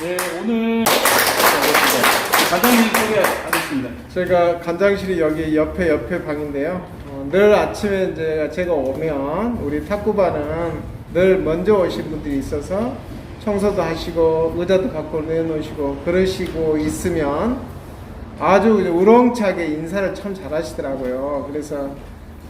네, 오늘 간장님 소개하겠습니다. 제가 간장실이 여기 옆에 옆에 방인데요. 어, 늘 아침에 이제 제가 오면 우리 탁구반은 늘 먼저 오신 분들이 있어서 청소도 하시고 의자도 갖고 내놓으시고 그러시고 있으면 아주 우렁차게 인사를 참 잘하시더라고요. 그래서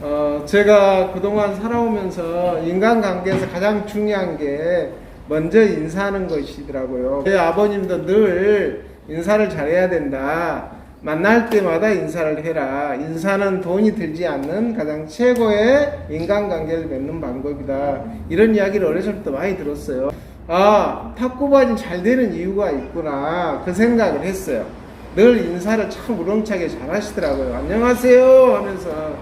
어, 제가 그동안 살아오면서 인간관계에서 가장 중요한 게 먼저 인사하는 것이더라고요. 제 아버님도 늘 인사를 잘해야 된다. 만날 때마다 인사를 해라. 인사는 돈이 들지 않는 가장 최고의 인간관계를 맺는 방법이다. 이런 이야기를 어렸을 때부터 많이 들었어요. 아, 탁구반이 잘 되는 이유가 있구나. 그 생각을 했어요. 늘 인사를 참 우렁차게 잘 하시더라고요. 안녕하세요 하면서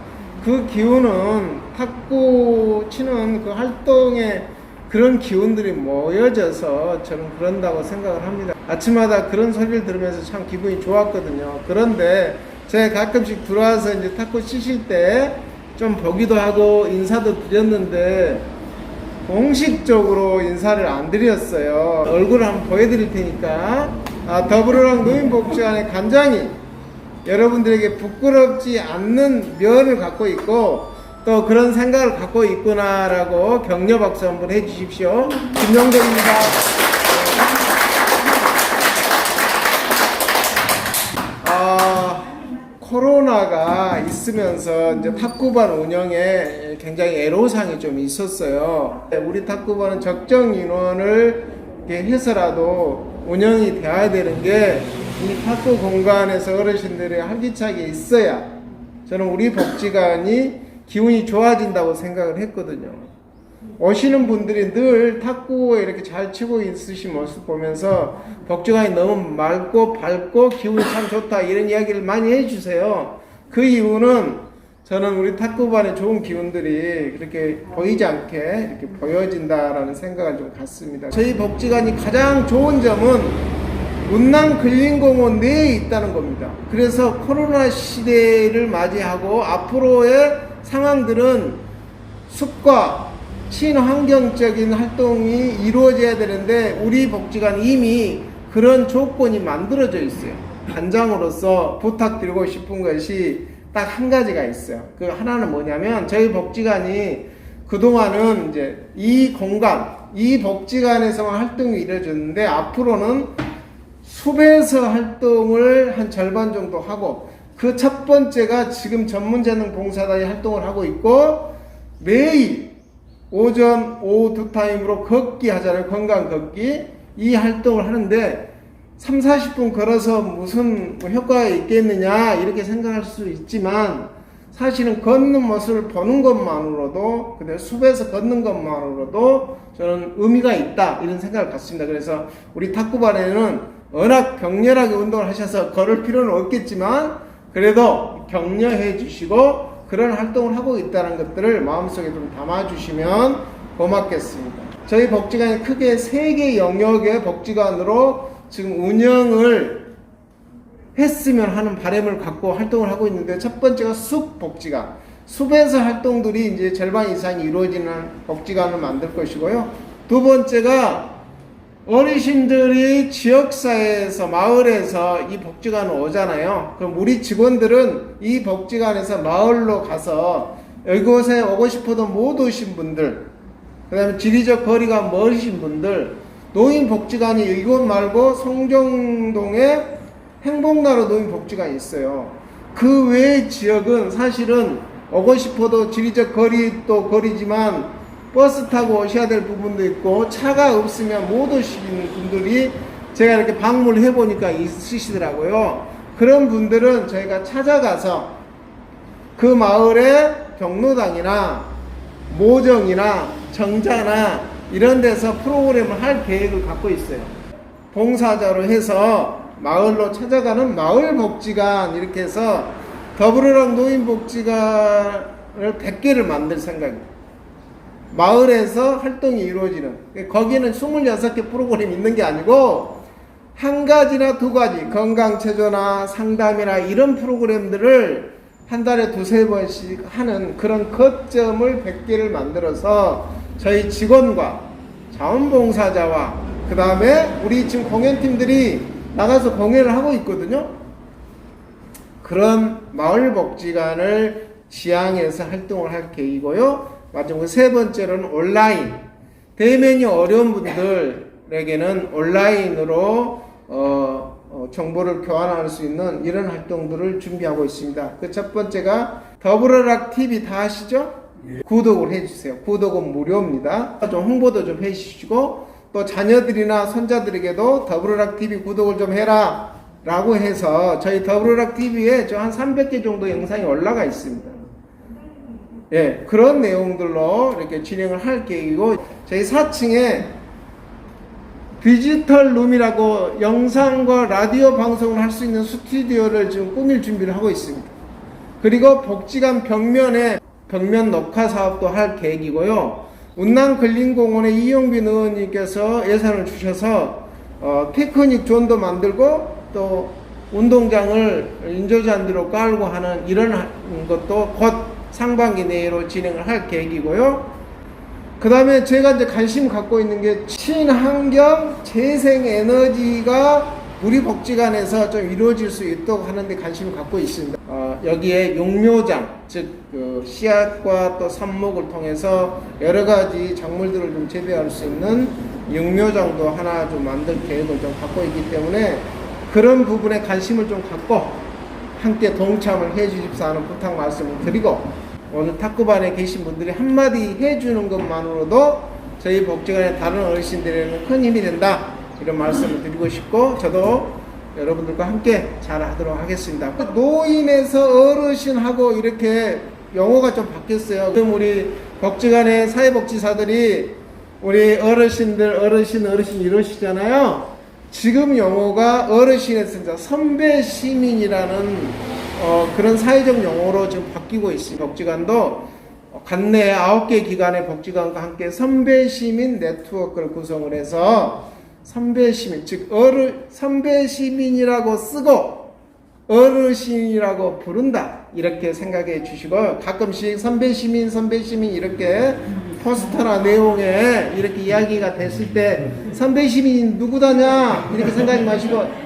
그 기운은 탁구 치는 그 활동에 그런 기운들이 모여져서 저는 그런다고 생각을 합니다. 아침마다 그런 소리를 들으면서 참 기분이 좋았거든요. 그런데 제가 가끔씩 들어와서 이제 탁구 치실 때 좀 보기도 하고 인사도 드렸는데 공식적으로 인사를 안 드렸어요. 얼굴을 한번 보여드릴 테니까 아, 더불어랑 노인복지관의 간장이 여러분들에게 부끄럽지 않는 면을 갖고 있고 또 그런 생각을 갖고 있구나라고 격려 박수 한번 해주십시오. 김영덕입니다. 아, 코로나가 있으면서 이제 탁구반 운영에 굉장히 애로사항이 좀 있었어요. 우리 탁구반은 적정 인원을 해서라도 운영이 돼야 되는 게 이 탁구 공간에서 어르신들이 활기차게 있어야 저는 우리 복지관이 기운이 좋아진다고 생각을 했거든요. 오시는 분들이 늘 탁구에 이렇게 잘 치고 있으신 모습 보면서 복지관이 너무 맑고 밝고 기운이 참 좋다 이런 이야기를 많이 해주세요. 그 이유는 저는 우리 탁구반의 좋은 기운들이 그렇게 보이지 않게 이렇게 보여진다라는 생각을 좀 갖습니다. 저희 복지관이 가장 좋은 점은 운남 근린공원 내에 있다는 겁니다. 그래서 코로나 시대를 맞이하고 앞으로의 상황들은 숲과 친환경적인 활동이 이루어져야 되는데 우리 복지관 이미 그런 조건이 만들어져 있어요. 단장으로서 부탁드리고 싶은 것이 딱 한 가지가 있어요. 그 하나는 뭐냐면 저희 복지관이 그동안은 이제 이 공간, 이 복지관에서만 활동이 이루어졌는데 앞으로는 숲에서 활동을 한 절반 정도 하고 그 첫 번째가 지금 전문재능 봉사단이 활동을 하고 있고 매일 오전 오후 두 타임으로 걷기 하잖아요. 건강 걷기. 이 활동을 하는데 3, 40분 걸어서 무슨 뭐 효과가 있겠느냐 이렇게 생각할 수 있지만 사실은 걷는 모습을 보는 것만으로도 근데 숲에서 걷는 것만으로도 저는 의미가 있다 이런 생각을 갖습니다. 그래서 우리 탁구반에는 워낙 격렬하게 운동을 하셔서 걸을 필요는 없겠지만 그래도 격려해 주시고 그런 활동을 하고 있다는 것들을 마음속에 좀 담아 주시면 고맙겠습니다. 저희 복지관이 크게 세 개 영역의 복지관으로 지금 운영을 했으면 하는 바람을 갖고 활동을 하고 있는데 첫 번째가 숲 복지관. 숲에서 활동들이 이제 절반 이상이 이루어지는 복지관을 만들 것이고요. 두 번째가 어르신들이 지역사회에서 마을에서 이 복지관을 오잖아요. 그럼 우리 직원들은 이 복지관에서 마을로 가서 이곳에 오고 싶어도 못 오신 분들, 그 다음에 지리적 거리가 멀으신 분들, 노인복지관이 이곳 말고 송정동에 행복나루 노인복지관이 있어요. 그 외의 지역은 사실은 오고 싶어도 지리적 거리도 거리지만 버스 타고 오셔야 될 부분도 있고 차가 없으면 못 오시는 분들이 제가 이렇게 방문을 해보니까 있으시더라고요. 그런 분들은 저희가 찾아가서 그 마을의 경로당이나 모정이나 정자나 이런 데서 프로그램을 할 계획을 갖고 있어요. 봉사자로 해서 마을로 찾아가는 마을 복지관 이렇게 해서 더불어랑 노인 복지관을 100개를 만들 생각입니다. 마을에서 활동이 이루어지는 거기는 26개 프로그램이 있는 게 아니고 한 가지나 두 가지 건강 체조나 상담이나 이런 프로그램들을 한 달에 두세 번씩 하는 그런 거점을 100개를 만들어서 저희 직원과 자원봉사자와 그 다음에 우리 지금 공연팀들이 나가서 공연을 하고 있거든요. 그런 마을 복지관을 지향해서 활동을 할 계획이고요. 마지막으로 세 번째로는 온라인. 대면이 어려운 분들에게는 온라인으로 어, 어, 정보를 교환할 수 있는 이런 활동들을 준비하고 있습니다. 그 첫 번째가 더불어락 TV 다 아시죠? 구독을 해주세요. 구독은 무료입니다. 좀 홍보도 좀 해주시고 또 자녀들이나 손자들에게도 더불어락 TV 구독을 좀 해라 라고 해서 저희 더불어락 TV에 저 한 300개 정도 영상이 올라가 있습니다. 예, 그런 내용들로 이렇게 진행을 할 계획이고 저희 4층에 디지털 룸이라고 영상과 라디오 방송을 할 수 있는 스튜디오를 지금 꾸밀 준비를 하고 있습니다. 그리고 복지관 벽면에 벽면 녹화 사업도 할 계획이고요. 운남 근린공원의 이용빈 의원님께서 예산을 주셔서 어, 피크닉 존도 만들고 또 운동장을 인조잔디로 깔고 하는 이런 하- 것도 곧 상반기 내로 진행을 할 계획이고요. 그 다음에 제가 이제 관심 갖고 있는 게 친환경 재생 에너지가 우리 복지관에서 좀 이루어질 수 있도록 하는데 관심을 갖고 있습니다. 어, 여기에 용묘장, 즉, 그 씨앗과 또 삽목을 통해서 여러 가지 작물들을 좀 재배할 수 있는 용묘장도 하나 좀 만들 계획을 좀 갖고 있기 때문에 그런 부분에 관심을 좀 갖고 함께 동참을 해 주십사 하는 부탁 말씀을 드리고 오늘 탁구반에 계신 분들이 한마디 해주는 것만으로도 저희 복지관의 다른 어르신들에게는 큰 힘이 된다. 이런 말씀을 드리고 싶고 저도 여러분들과 함께 잘 하도록 하겠습니다. 노인에서 어르신하고 이렇게 용어가 좀 바뀌었어요. 그럼 우리 복지관의 사회복지사들이 우리 어르신들 어르신 어르신 이러시잖아요. 지금 용어가 어르신에서 선배 시민이라는 어, 그런 사회적 용어로 지금 바뀌고 있습니다. 복지관도 관내 아홉 개 기관의 복지관과 함께 선배 시민 네트워크를 구성을 해서 선배 시민 즉 어르 선배 시민이라고 쓰고 어르신이라고 부른다 이렇게 생각해 주시고 가끔씩 선배 시민 선배 시민 이렇게 포스터나 내용에 이렇게 이야기가 됐을 때 선배 시민 누구다냐 이렇게 생각하지 마시고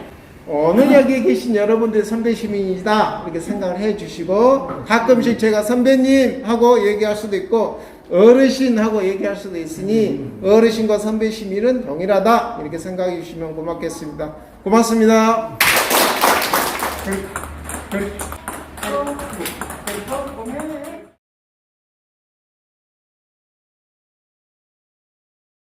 어느 여기에 계신 여러분들 선배 시민이다? 이렇게 생각을 해 주시고 가끔씩 제가 선배님 하고 얘기할 수도 있고 어르신 하고 얘기할 수도 있으니 어르신과 선배 시민은 동일하다. 이렇게 생각해 주시면 고맙겠습니다. 고맙습니다.